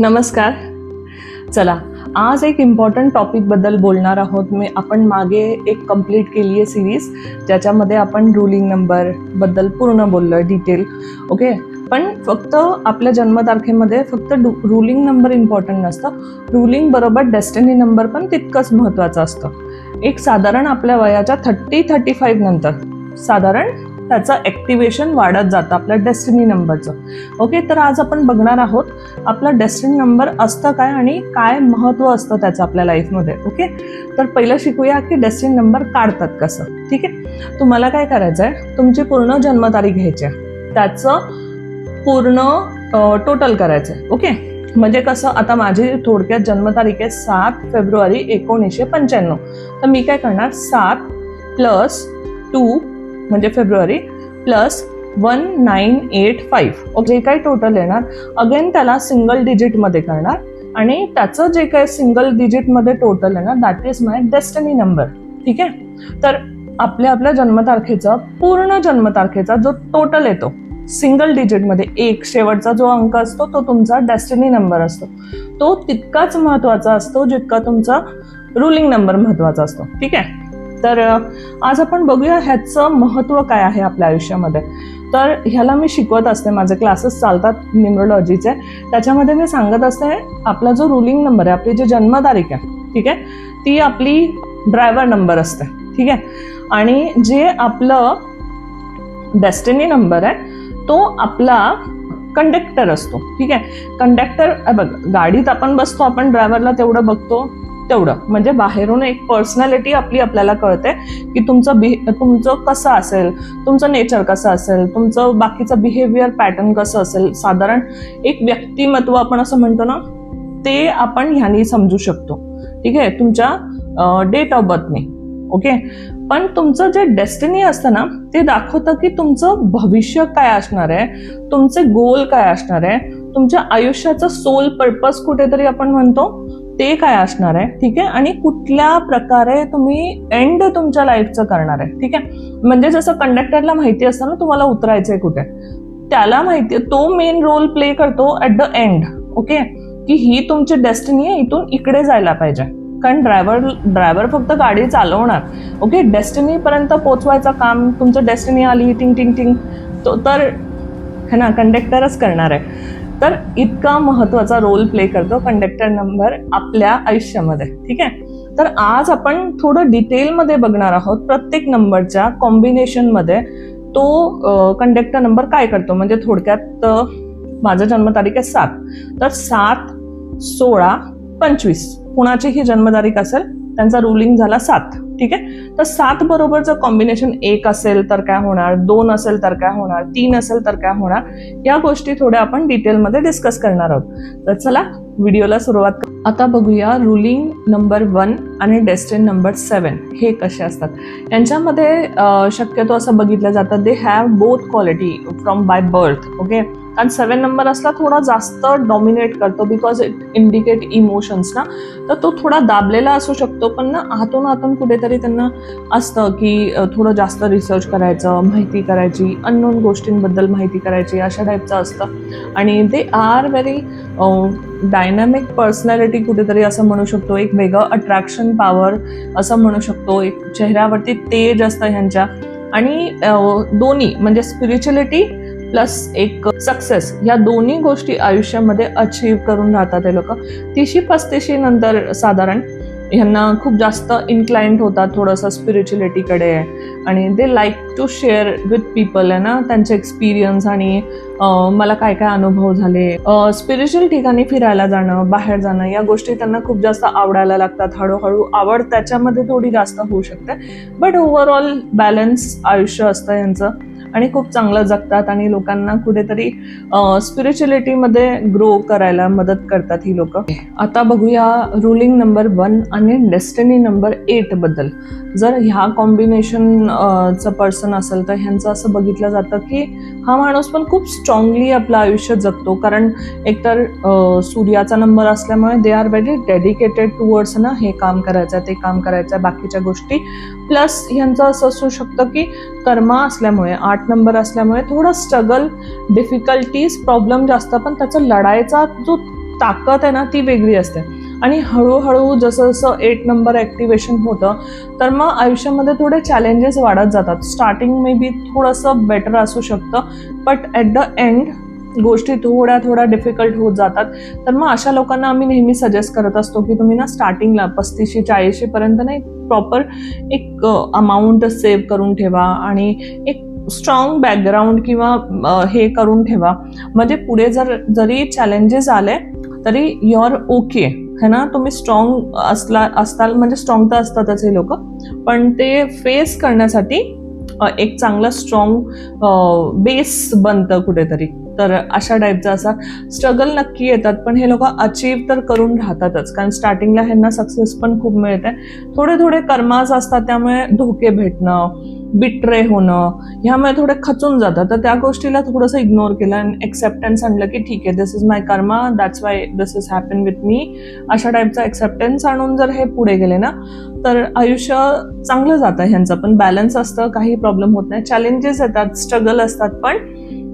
नमस्कार. चला आज एक इम्पॉर्टंट टॉपिकबद्दल बोलणार आहोत. मी आपण मागे एक कंप्लीट केली आहे सिरीज ज्याच्यामध्ये आपण रुलिंग नंबरबद्दल पूर्ण बोललो डिटेल ओके पण फक्त आपल्या जन्मतारखेमध्ये फक्त रुलिंग नंबर इम्पॉर्टंट नसतं. रुलिंग बरोबर डेस्टिनी नंबर पण तितकंच महत्त्वाचं असतं. एक साधारण आपल्या वयाच्या थर्टी थर्टी फाईव्ह नंतर. साधारण त्याचं ॲक्टिवेशन वाढत जातं आपल्या डेस्टिनी नंबरचं ओके तर आज आपण बघणार आहोत आपला डेस्टिनी नंबर असतं काय आणि काय महत्त्व असतं त्याचं आपल्या लाईफमध्ये ओके तर पहिलं शिकूया की डेस्टिनी नंबर काढतात कसं. ठीक आहे? तुम्हाला काय करायचं आहे तुमची पूर्ण जन्मतारीख घ्यायची आहे. त्याचं पूर्ण टोटल करायचं आहे. ओके म्हणजे कसं? आता माझी थोडक्यात जन्मतारीख आहे सात फेब्रुवारी एकोणीसशे पंच्याण्णव. तर मी काय करणार? सात प्लस टू म्हणजे February plus one nine eight five जे काही टोटल येणार अगेन त्याला सिंगल डिजिटमध्ये करणार. आणि त्याचं जे काही सिंगल डिजिटमध्ये टोटल येणार that is my destiny number ठीक आहे? तर आपल्या आपल्या जन्मतारखेचा पूर्ण जन्मतारखेचा जो टोटल येतो सिंगल डिजिटमध्ये एक शेवटचा जो अंक असतो तो तुमचा डेस्टिनी नंबर असतो. तो तितकाच महत्त्वाचा असतो जितका तुमचा रुलिंग नंबर महत्त्वाचा असतो. ठीक आहे? तर आज आपण बघूया ह्याचं महत्त्व काय आहे आपल्या आयुष्यामध्ये. तर ह्याला मी शिकवत असते माझे क्लासेस चालतात न्युमरोलॉजीचे. त्याच्यामध्ये मी सांगत असते आपला जो रुलिंग नंबर आहे आपली जी जन्मतारीख आहे ठीक आहे ती आपली ड्रायव्हर नंबर असते ठीक आहे. आणि जे आपलं डेस्टिनी नंबर आहे तो आपला कंडक्टर असतो ठीक आहे. कंडक्टर बघ गाडीत आपण बसतो आपण ड्रायव्हरला तेवढं बघतो तेवढं. म्हणजे बाहेरून एक पर्सनॅलिटी आपली आपल्याला कळते की तुमचं बिहे तुमचं कसं असेल तुमचं नेचर कसं असेल तुमचं बाकीचं बिहेवियर पॅटर्न कसं असेल. साधारण एक व्यक्तिमत्व आपण असं म्हणतो ना ते आपण ह्यानी समजू शकतो. ठीक आहे? तुमच्या डेट ऑफ बर्थने ओके? पण तुमचं जे डेस्टिनी असतं ना ते दाखवतं की तुमचं भविष्य काय असणार आहे तुमचे गोल काय असणार आहे तुमच्या आयुष्याचा सोल पर्पज कुठेतरी आपण म्हणतो ते काय असणार आहे? ठीक आहे? आणि कुठल्या प्रकारे तुम्ही एंड तुमच्या लाईफचं करणार आहे? ठीक आहे? म्हणजे जसं कंडक्टरला माहिती असतं ना तुम्हाला उतरायचंय कुठे? त्याला माहिती तो मेन रोल प्ले करतो ऍट द एंड ओके की ही तुमची डेस्टिनी आहे इथून इकडे जायला पाहिजे. कारण ड्रायव्हर ड्रायव्हर फक्त गाडी चालवणार ओके डेस्टिनीपर्यंत पोचवायचं काम तुमचं डेस्टिनी आली टिंग टिंग टिंग. तो तर है ना कंडक्टरच करणार आहे. तर इतका महत्त्वाचा रोल प्ले करतो कंडक्टर नंबर आपल्या आयुष्यामध्ये ठीक आहे? तर आज आपण थोडं डिटेलमध्ये बघणार आहोत प्रत्येक नंबरच्या कॉम्बिनेशनमध्ये तो कंडक्टर नंबर काय करतो? म्हणजे थोडक्यात माझं जन्मतारीख आहे सात. तर सात सोळा पंचवीस. कुणाची ही जन्मतारीख असेल त्यांचा रुलिंग झाला सात. ठीक आहे? तर सात बरोबरचं कॉम्बिनेशन एक असेल तर काय होणार? दोन असेल तर काय होणार? तीन असेल तर काय होणार? या गोष्टी थोड्या आपण डिटेलमध्ये डिस्कस करणार आहोत. तर चला व्हिडिओला सुरुवात आता बघूया रुलिंग नंबर वन आणि डेस्टिन नंबर सेवन हे कसे असतात? यांच्यामध्ये शक्यतो असं बघितलं जातं they have both quality from by birth okay कारण सेवन नंबर असला थोडा जास्त डॉमिनेट करतो बिकॉज इट इंडिकेट इमोशन्स ना तर तो थोडा दाबलेला असू शकतो पण ना आतून आतून कुठेतरी त्यांना असतं की थोडं जास्त रिसर्च करायचं माहिती करायची अननोन गोष्टींबद्दल माहिती करायची अशा टाईपचं असतं. आणि they are very dynamic personality कुठेतरी असं म्हणू शकतो एक वेगळं अट्रॅक्शन पॉवर असं म्हणू शकतो एक चेहऱ्यावरती तेज असतं ह्यांच्या. आणि दोन्ही म्हणजे स्पिरिच्युअलिटी प्लस एक सक्सेस या दोन्ही गोष्टी आयुष्यामध्ये अचीव करून राहतात हे लोक. तिशी पस्तीशी नंतर साधारण ह्यांना खूप जास्त इन्क्लाइंट होतात थोडंसं स्पिरिच्युलिटीकडे आणि they like to share with people आहे ना त्यांचे एक्सपिरियन्स आणि मला काय काय अनुभव झाले. स्पिरिच्युअल ठिकाणी फिरायला जाणं बाहेर जाणं या गोष्टी त्यांना खूप जास्त आवडायला लागतात. हळूहळू आवड त्याच्यामध्ये थोडी जास्त होऊ शकते. बट ओव्हरऑल बॅलन्स आयुष्य असतं यांचं. आणि खूप चांगलं जगतात आणि लोकांना कुठेतरी स्पिरिच्युअलिटीमध्ये ग्रो करायला मदत करतात ही लोक. आता बघूया रुलिंग नंबर वन आणि डेस्टिनी नंबर एटबद्दल. जर ह्या कॉम्बिनेशनचं पर्सन असेल तर ह्यांचं असं बघितलं जातं की हा माणूस पण खूप स्ट्रॉंगली आपलं आयुष्य जगतो. कारण एकतर सूर्याचा नंबर असल्यामुळे they are very dedicated towards ना हे काम करायचं ते काम करायचं बाकीच्या गोष्टी. प्लस ह्यांचं असं असू शकतं की कर्मा असल्यामुळे आठ नंबर असल्यामुळे थोडं स्ट्रगल डिफिकल्टीज प्रॉब्लेम जास्त पण त्याचा लढायचा जो ताकद आहे ना ती वेगळी असते. आणि हळूहळू जसं जसं एट नंबर ॲक्टिवेशन होतं तर मग आयुष्यामध्ये थोडे चॅलेंजेस वाढत जातात. स्टार्टिंग मे बी थोडंसं बेटर असू शकतं बट ॲट द एंड गोष्टी थोड्या थोड्या डिफिकल्ट होत जातात. तर मग अशा लोकांना आम्ही नेहमी सजेस्ट करत असतो की तुम्ही ना स्टार्टिंगला पस्तीसशे चाळीसशेपर्यंत ना एक प्रॉपर एक अमाऊंट सेव्ह करून ठेवा आणि एक स्ट्रॉंग बॅकग्राऊंड किंवा हे करून ठेवा. म्हणजे पुढे जर जरी चॅलेंजेस आले तरी युअर ओके है ना? तुम्ही स्ट्रॉंग असला असताल म्हणजे स्ट्रॉंग तर असतातच हे लोक. पण ते फेस करण्यासाठी एक चांगलं स्ट्रॉंग बेस बनतं कुठेतरी. तर अशा टाईपचा असा स्ट्रगल नक्की येतात. पण हे लोक अचीव तर करून राहतातच. कारण स्टार्टिंगला ह्यांना सक्सेस पण खूप मिळते. थोडे थोडे कर्माज असतात त्यामुळे धोके भेटणं बिट्रे होणं ह्यामुळे थोडे खचून जातात. तर त्या गोष्टीला थोडंसं इग्नोर केलं आणि एक्सेप्टन्स आणलं की ठीक आहे this is my karma that's why this is happen with me अशा टाईपचा एक्सेप्टन्स आणून जर हे पुढे गेले ना तर आयुष्य चांगलं जातं ह्यांचं. पण बॅलन्स असतं काही प्रॉब्लेम होत नाही. चॅलेंजेस येतात स्ट्रगल असतात पण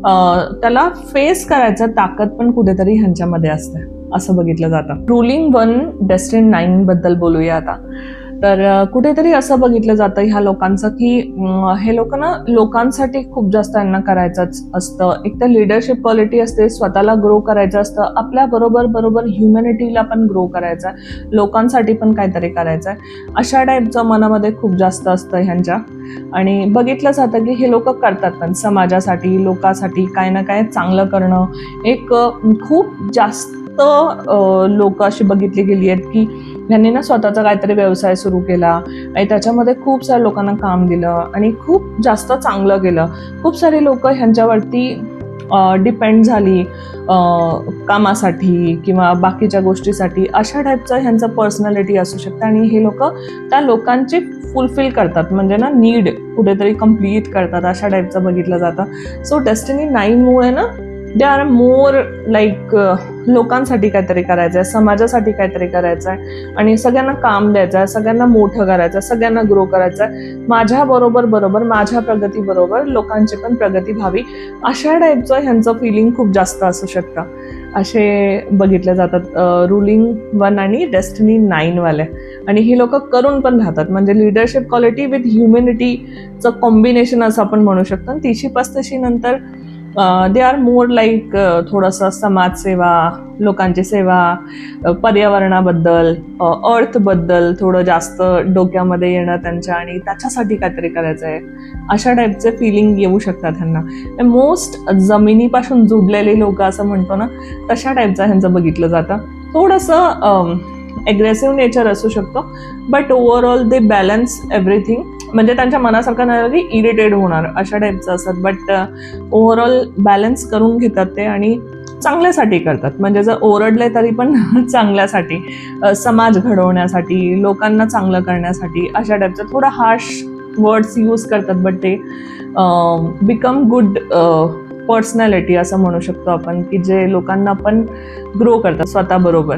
त्याला फेस करायचं ताकद पण कुठेतरी ह्यांच्यामध्ये असते असं बघितलं जातं. रुलिंग वन डेस्टिन नाईन बद्दल बोलूया आता. तर कुठेतरी असं बघितलं जातं ह्या लोकांचं की हे लोक ना लोकांसाठी खूप जास्त यांना करायचंच असतं. एक तर लिडरशिप क्वालिटी असते स्वतःला ग्रो करायचं असतं आपल्या बरोबर बरोबर ह्युमॅनिटीला पण ग्रो करायचं आहे लोकांसाठी पण काहीतरी करायचं आहे. अशा टाईपचं मनामध्ये खूप जास्त असतं ह्यांच्या. आणि बघितलं जातं की हे लोक करतात पण समाजासाठी लोकांसाठी काय ना काय चांगलं करणं. एक खूप जास्त लोक अशी बघितली गेली आहेत की यांनी ना स्वतःचा काहीतरी व्यवसाय सुरू केला. आणि त्याच्यामध्ये खूप साऱ्या लोकांना काम दिलं आणि खूप जास्त चांगलं केलं. खूप सारे लोक ह्यांच्यावरती डिपेंड झाली कामासाठी किंवा बाकीच्या गोष्टीसाठी. अशा टाईपचं ह्यांचं पर्सनॅलिटी असू शकतं आणि हे लोक त्या लोकांची फुलफिल करतात. म्हणजे ना नीड कुठेतरी कंप्लीट करतात. अशा टाईपचं बघितलं जातं. सो डेस्टिनी नाईनमुळे ना दे आर मोर लाईक लोकांसाठी काहीतरी करायचं आहे समाजासाठी काहीतरी करायचं आहे आणि सगळ्यांना काम द्यायचं आहे सगळ्यांना मोठं करायचं आहे सगळ्यांना ग्रो करायचं आहे माझ्याबरोबर बरोबर माझ्या प्रगतीबरोबर लोकांची पण प्रगती व्हावी अशा टाईपचं ह्यांचं फिलिंग खूप जास्त असू शकतं. असे बघितले जातात रुलिंग वन आणि डेस्टिनी नाईनवाले आणि ही लोक करून पण राहतात. म्हणजे लिडरशिप क्वालिटी विथ ह्युमॅनिटीचं कॉम्बिनेशन असं आपण म्हणू शकतो. आणि तिशी पस्तीशी नंतर दे आर मोर लाईक थोडंसं समाजसेवा लोकांची सेवा पर्यावरणाबद्दल अर्थबद्दल थोडं जास्त डोक्यामध्ये येणं त्यांच्या आणि त्याच्यासाठी काहीतरी करायचं आहे अशा टाईपचे फिलिंग येऊ शकतात ह्यांना. मोस्ट जमिनीपासून जुडलेले लोक असं म्हणतो ना तशा टाईपचं ह्यांचं बघितलं जातं. थोडंसं ॲग्रेसिव्ह नेचर असू शकतो but overall they balance everything म्हणजे त्यांच्या मनासारखं नाही की इरिटेड होणार अशा टाईपचं असतात. बट ओव्हरऑल बॅलन्स करून घेतात ते आणि चांगल्यासाठी करतात. म्हणजे जर ओरडले तरी पण चांगल्यासाठी समाज घडवण्यासाठी लोकांना चांगलं करण्यासाठी अशा टाईपचं थोडं हार्श वर्ड्स यूज करतात. बट ते बिकम गुड पर्सनॅलिटी असं म्हणू शकतो आपण की जे लोकांना पण ग्रो करतात स्वतःबरोबर.